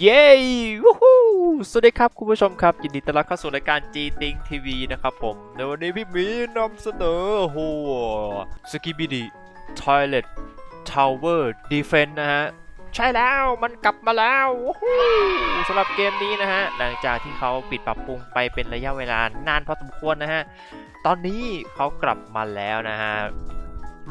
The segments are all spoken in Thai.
เย้วู้ฮู้สวัสดีครับคุณผู้ชมครับ ยินดีต้อนรับเข้าสู่รายการ G t i n g TV นะครับผม ในวันนี้พี่มีนำเสนอโหสกิบิดี Toilet Tower Defense นนะฮะ ใช่แล้วมันกลับมาแล้วสำหรับเกมนี้นะฮะ หลังจากที่เขาปิดปรับปรุงไปเป็นระยะเวลานานพอสมควรนะฮะ ตอนนี้เขากลับมาแล้วนะฮะ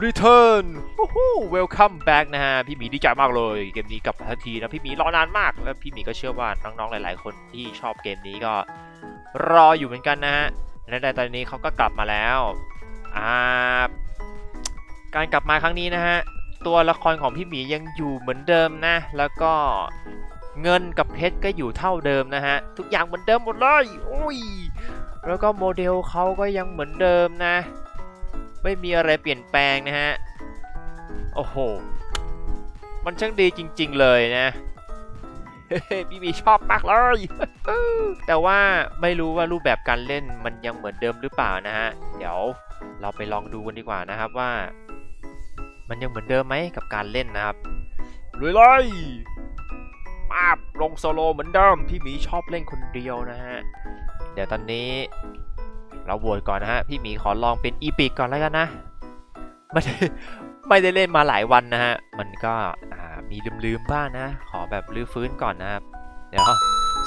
Return วู้ฮู้ Welcome back นะฮะ พี่หมีดีใจมากเลย เกมนี้กลับมาทันทีนะ พี่หมีรอนานมาก แล้วพี่หมีก็เชื่อว่าน้องๆ หลาย ๆ คนที่ชอบเกมนี้ก็รออยู่เหมือนกันนะฮะและในตอนนี้เขาก็กลับมาแล้วอ่าการกลับมาครั้งนี้นะฮะ ตัวละครของพี่หมียังอยู่เหมือนเดิมนะ แล้วก็เงินกับเพชรก็อยู่เท่าเดิมนะฮะ ทุกอย่างเหมือนเดิมหมดเลยอุ้ยแล้วก็โมเดลเขาก็ยังเหมือนเดิมนะ ไม่มีอะไรเปลี่ยนแปลงนะฮะ โอ้โห มันช่างดีจริง ๆ เลยนะพี่มีชอบมากเลย แต่ว่าไม่รู้ว่ารูปแบบการเล่นมันยังเหมือนเดิมหรือเปล่านะฮะ เดี๋ยวเราไปลองดูกันดีกว่านะครับว่า มันยังเหมือนเดิมไหมกับการเล่นนะครับลุยเลยมาบลงโซโลเหมือนเดิมพี่หมีชอบเล่นคนเดียวนะฮะ เดี๋ยวตอนนี้ เราโหวตก่อนนะฮะ พี่หมีขอลองเป็นอีพิกก่อนแล้วกันนะไม่ได้ไม่ได้เล่นมาหลายวันนะฮะ มันก็มีลืมๆบ้างนะ ขอแบบรื้อฟื้นก่อนนะครับ เดี๋ยว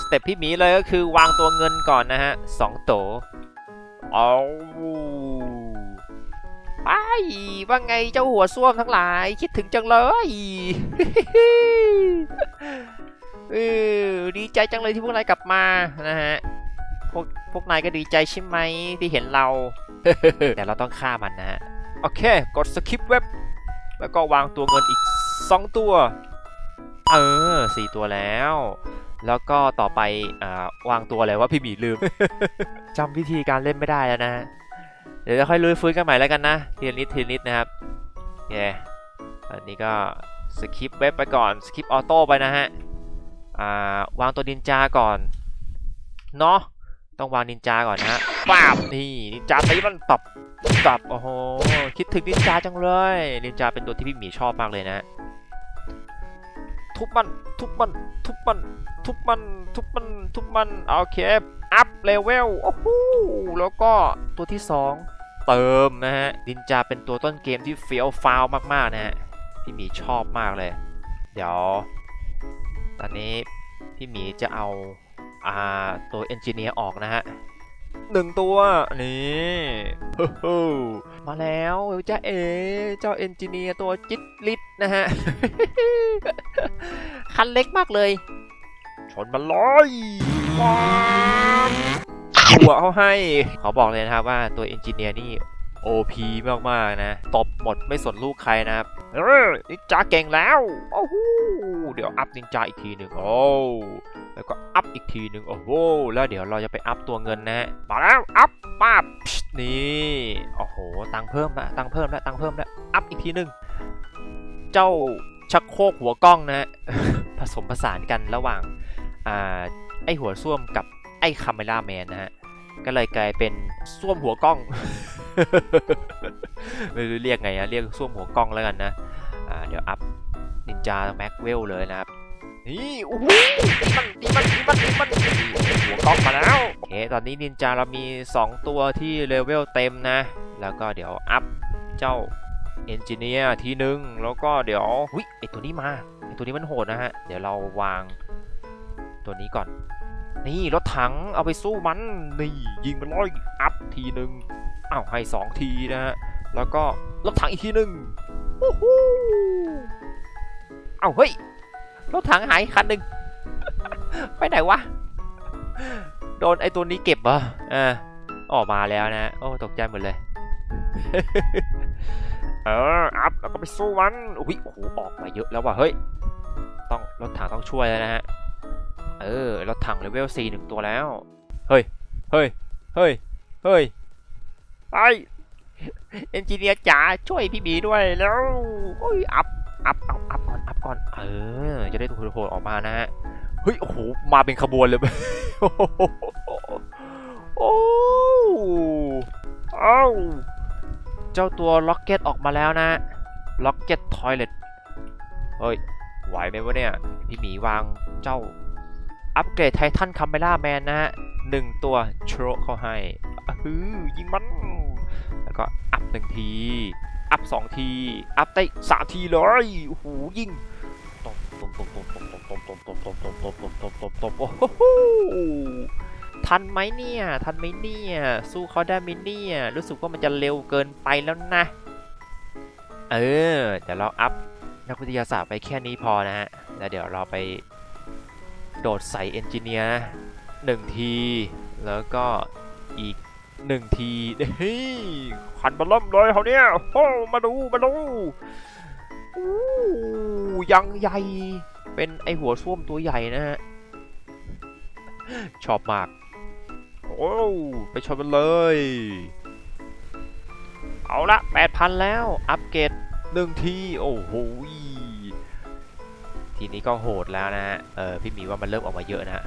สเต็ปพี่หมีเลยก็คือวางตัวเงินก่อนนะฮะสองโตเอาไปว่าไงเจ้าหัวส้วมทั้งหลาย คิดถึงจังเลยเออดีใจจังเลยที่พวกนายกลับมานะฮะ วกพวกนายก็ดีใจใช่ไหมที่เห็นเรา แต่เราต้องฆ่ามันนะฮะโอเค กดสคิปเว็บ แล้วก็วางตัวเงินอีก 2 ตัว เออสี่ตัวแล้ว แล้วก็ต่อไปอ่าวางตัวอะไรว่าพี่หมีลืมจำวิธีการเล่นไม่ได้แล้วนะฮะเดี๋ยวจะค่อยลุยฟื้นกันใหม่แล้วกันนะทีละนิดทีละนิดนะครับโอเคอันนี้ก็สคิปเว็บไปก่อนสคิปออโต้ไปนะฮะอ่าวางตัวนินจาก่อน เนาะ ต้องวางนินจาก่อนนะฮะป้าบนี่นินจาตีมันตับตับโอ้โหคิดถึงนินจาจังเลยนินจาเป็นตัวที่พี่หมีชอบมากเลยนะทุบมันทุบมันทุบมันทุบมันทุบมันทุบมันโอเคอัพเลเวลโอ้โหแล้วก็ตัวที่ 2 เติมนะฮะนินจาเป็นตัวต้นเกมที่เฟี้ยวฟ้าวมากๆนะฮะพี่หมีชอบมากเลย เดี๋ยว ตอนนี้พี่หมีจะเอาอ่า ตัวเอนจิเนียร์ออกนะฮะหนึ่งตัว นี่ฮู้ฮู้มาแล้วเจ้าเอเจ้าเอนจิเนียร์ตัวจิตลิดนะฮะ คันเล็กมากเลย ชนมันเลยว้าวหัวเขาให้ขอบอกเลยนะครับว่าตัวเอนจิเนียร์นี่ OP มากๆนะ ตบหมดไม่สนลูกใครนะครับเออนินจาเก่งแล้ว โอ้โหเดี๋ยวอัพนินจาอีกทีหนึ่งโอ้แล้วก็ อัพอีกทีหนึ่งโอ้โหแล้วเดี๋ยวเราจะไปอัพตัวเงินนะฮะมาแล้วอัพป้าบนี่โอ้โหตังค์เพิ่มละตังค์เพิ่มละตังค์เพิ่มละอัพอีกทีหนึ่งเจ้าชักโครกหัวกล้องนะฮะผสมผสานกันระหว่างอ่าไอหัวส้วมกับไอคาเมล่าแมนนะฮะก็เลยกลายเป็นส้วมหัวกล้องไม่รู้เรียกไงอะเรียกส้วมหัวกล้องแล้วกันนะอ่าเดี๋ยวอัพนินจาแม็กเวลเลยนะครับ นี่โอ้โหตีมันตีมันตีมันตีมันหัวกล้องมาแล้วโอเคตอนนี้นินจาเรามี 2 ตัวที่เลเวลเต็มนะ แล้วก็เดี๋ยวอัพเจ้าเอนจิเนียร์ทีหนึ่งแล้วก็เดี๋ยวอุ้ยไอตัวนี้มาไอตัวนี้มันโหดนะฮะ เดี๋ยวเราวางตัวนี้ก่อน นี่รถถังเอาไปสู้มัน นี่ยิงมันเลยอัพทีหนึ่งอ้าวให้สองทีนะฮะ แล้วก็รถถังอีกทีหนึ่งวู้ฮู้เอ้าเฮ้ย รถถังหายคันหนึ่งไปไหนวะ โดนไอตัวนี้เก็บเหรออ่าออกมาแล้วนะ โอ้ ตกใจหมดเลย เออ อัพ แล้วก็ไปสู้มัน อุ้ยโอ้โห ออกมาเยอะแล้วว่ะ เฮ้ย ต้อง รถถังต้องช่วยแล้วนะฮะ เออ รถถังเลเวล4หนึ่งตัวแล้ว เฮ้ย เฮ้ย เฮ้ย เฮ้ย ไปเอนจิเนียร์จ๋าช่วยพี่บีด้วยแล้วโอ้ย อัพ อัพ เอาอัพ ก่อน เออ จะได้ตัวโหดๆออกมานะฮะ เฮ้ย โอ้โห มาเป็นขบวนเลยโอ้โอ้เอ้าเจ้าตัวล็อกเก็ตออกมาแล้วนะล็อกเก็ตทอยเลตเฮ้ย ไหวไหมวะเนี่ย พี่หมีวางเจ้า อัปเกรดไททันคัมเบล่าแมนนะฮะหนึ่งตัวโชว์เขาให้อะฮือยิงมัน แล้วก็อัพหนึ่งที อัพสองที อัพได้สามทีเลยโอ้โหยิง ตบตบตบตบตบตบตบตบตบตบตบตบตบโอ้โหทันไหมเนี่ย ทันไหมเนี่ย สู้เขาได้ไหมเนี่ย รู้สึกว่ามันจะเร็วเกินไปแล้วนะ เออเดี๋ยวเราอัพนักวิทยาศาสตร์ไปแค่นี้พอนะฮะ แล้วเดี๋ยวเราไปโดดใส่เอนจิเนียร์หนึ่งที แล้วก็อีกหนึ่งทีเฮ้ยขันบอลล่มเลยเขาเนี่ยโอ้มาดู มาดู อู้ยังใหญ่ เป็นไอหัวส้วมตัวใหญ่นะฮะ ชอบมาก โอ้ไปชมมันเลย เอาละ8,000 แล้ว อัปเกรดหนึ่งที โอ้โหทีนี้ก็โหดแล้วนะฮะ เออพี่หมีว่ามันเริ่มออกมาเยอะนะฮะ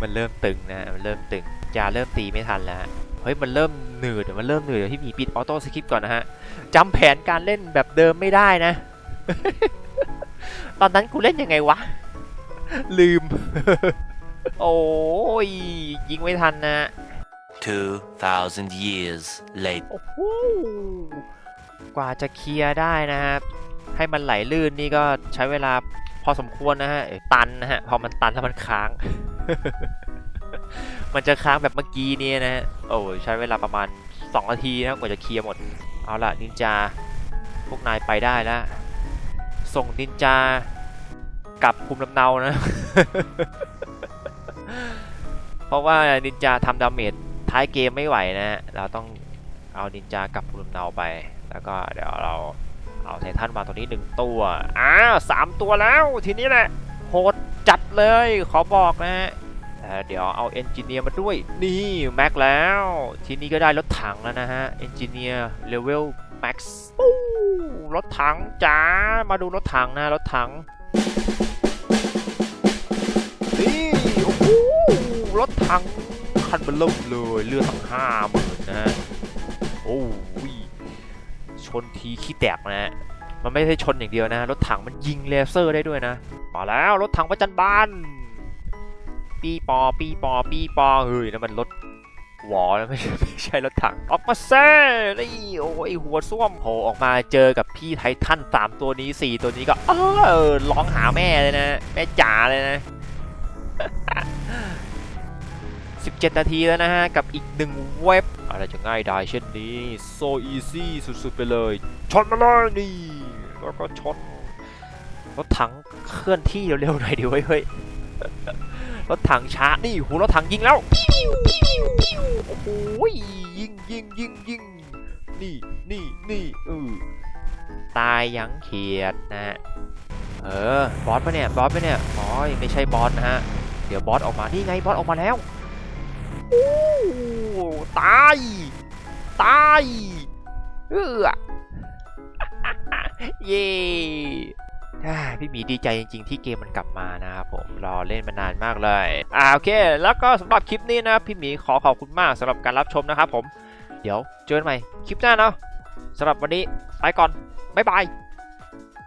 มันเริ่มตึงนะ มันเริ่มตึงจาเริ่มตีไม่ทันแล้ว เฮ้ยมันเริ่มหนืดมันเริ่มหนืดเดี๋ยวพี่หมีปิดออโต้สคริปต์ก่อนนะฮะจำแผนการเล่นแบบเดิมไม่ได้นะ ตอนนั้นกูเล่นยังไงวะ ลืม โอ้ยยิงไม่ทันนะ 2,000 years later. โอ้โหกว่าจะเคลียร์ได้นะครับ ให้มันไหลลื่นนี่ก็ใช้เวลาพอสมควรนะฮะเอ้ยตันนะฮะ พอมันตันแล้วมันค้าง มันจะค้างแบบเมื่อกี้นี้นะ โอ้ใช้เวลาประมาณ 2 นาทีนะกว่าจะเคลียร์หมด เอาละนินจา พวกนายไปได้แล้ว ส่งนินจากลับภูมิลำเนานะ เพราะว่านินจาทำดาเมจท้ายเกมไม่ไหวนะ เราต้องเอานินจากลับภูมิลำเนาไป แล้วก็เดี๋ยวเราเอาไททันมาตัวนี้หนึ่งตัว อ้าวสามตัวแล้ว ทีนี้แหละ โหดจัดเลย ขอบอกนะฮะ เดี๋ยวเอาเอนจิเนียร์มาด้วย นี่แม็กแล้ว ทีนี้ก็ได้รถถังแล้วนะฮะเอนจิเนียร์เลเวลแม็กซ์รถถังจ้ามาดูรถถังนะรถถังนี่โอ้โหรถถังคันเบลล่มเลยเลือดทั้งห้าหมื่นนะโอ้ยชนทีขี้แตกนะฮะมันไม่ใช่ชนอย่างเดียวนะรถถังมันยิงเลเซอร์ได้ด้วยนะมาแล้วรถถังประจันบาน ปีปอปีปอปีปอเฮ้ยนั่นมันรถหวอนะไม่ใช่ไม่ใช่รถถัง ออกมาแซ่นี่โอ้ยหัวส้วมโผล่ออกมาเจอกับพี่ไททันสามตัวนี้สี่ตัวนี้ก็เออร้องหาแม่เลยนะ แม่จ๋าเลยนะ 17 นาทีแล้วนะฮะ กับอีกหนึ่งเว็บ อะไรจะง่ายได้เช่นนี้ so easy สุดๆ ไปเลยชนมาเลยนี่ แล้วก็ชนรถถังเคลื่อนที่เร็วๆหน่อยดิเว้ย รถถังช้านี่หูรถถังยิงแล้วโอ้โหยิงยิงยิงยิงนี่นี่นี่เออตายยังเขียดนะฮะเออบอสปะเนี่ยบอสปะเนี่ยอ๋อไม่ใช่บอสนะฮะเดี๋ยวบอสออกมานี่ไงบอสออกมาแล้วโอ้ตายตายเออเย้อ่ พี่หมีดีใจจริงๆ ที่เกมมันกลับมานะครับผมรอเล่นมานานมากเลยอ่าโอเค แล้วก็สำหรับคลิปนี้นะพี่หมีขอขอบคุณมากสำหรับการรับชมนะครับผม เดี๋ยวเจอกันใหม่คลิปหน้าเนาะสำหรับวันนี้ไปก่อนบ๊ายบาย